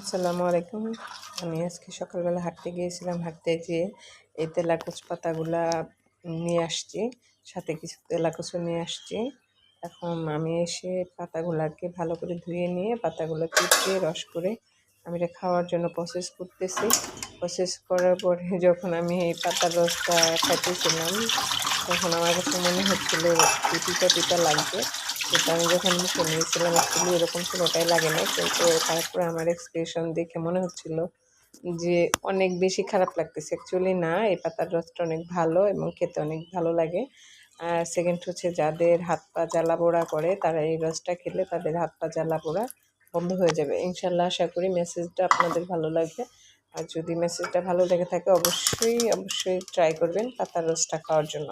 আসসালামু আলাইকুম। আমি আজকে সকালবেলা হাঁটতে গিয়েছিলাম, হাঁটতে গিয়ে এই তেলাকুচ পাতাগুলা নিয়ে আসছি, সাথে কিছু তেলাকুচও নিয়ে আসছি। এখন আমি এসে পাতাগুলাকে ভালো করে ধুয়ে নিয়ে পাতাগুলো চিপিয়ে রস করে আমি এটা খাওয়ার জন্য প্রসেস করতেছি। প্রসেস করার পরে যখন আমি এই পাতার রসটা খাইতেছিলাম, তখন আমার কাছে মনে হচ্ছিল পিতা পিতা লাগবে। আমি যখন মুখে নিয়েছিলাম অ্যাকচুয়ালি এরকম কোনোটাই লাগে না কিন্তু তারপরে আমার এক্সপ্রেশন দেখে মনে হচ্ছিল যে অনেক বেশি খারাপ লাগতেছে। অ্যাকচুয়ালি না এই পাতার রসটা অনেক ভালো এবং খেতে অনেক ভালো লাগে। আর সেকেন্ড হচ্ছে যাদের হাত পা জ্বালা পোড়া করে, তারা এই রসটা খেলে তাদের হাত পা জ্বালা পোড়া বন্ধ হয়ে যাবে। ইনশাল্লাহ আশা করি মেসেজটা আপনাদের ভালো লাগবে। আর যদি মেসেজটা ভালো লেগে থাকে, অবশ্যই অবশ্যই ট্রাই করবেন পাতার রসটা খাওয়ার জন্য।